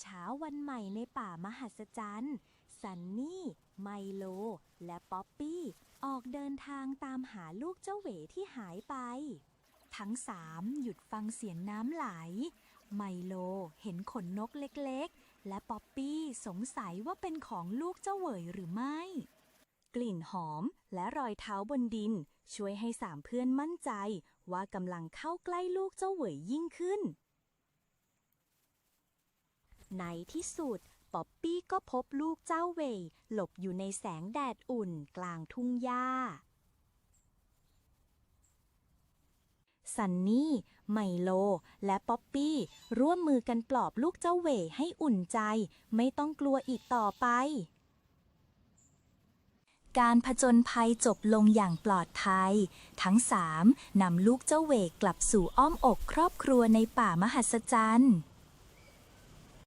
เช้าวันใหม่ในป่ามหัศจรรย์ ซันนี่ ไมโล และป๊อปปี้ ออกเดินทางตามหาลูกเจ้าเหวที่หายไป ทั้งสามหยุดฟังเสียงน้ำไหล ไมโลเห็นขนนกเล็กๆ และป๊อปปี้สงสัยว่าเป็นของลูกเจ้าเหวยหรือไม่ กลิ่นหอมและรอยเท้าบนดิน ช่วยให้สามเพื่อนมั่นใจว่ากำลังเข้าใกล้ลูกเจ้าเหวยยิ่งขึ้น ในที่สุด ป๊อปปี้ก็พบลูกเจ้าเว่ยหลบอยู่ในแสงแดดอุ่นกลางทุ่งหญ้า ซันนี่ ไมโล และป๊อปปี้ ร่วมมือกันปลอบลูกเจ้าเว่ยให้อุ่นใจ ไม่ต้องกลัวอีกต่อไป การผจญภัยจบลงอย่างปลอดภัย ทั้งสามนำลูกเจ้าเว่ยกลับสู่อ้อมอกครอบครัวในป่ามหัศจรรย์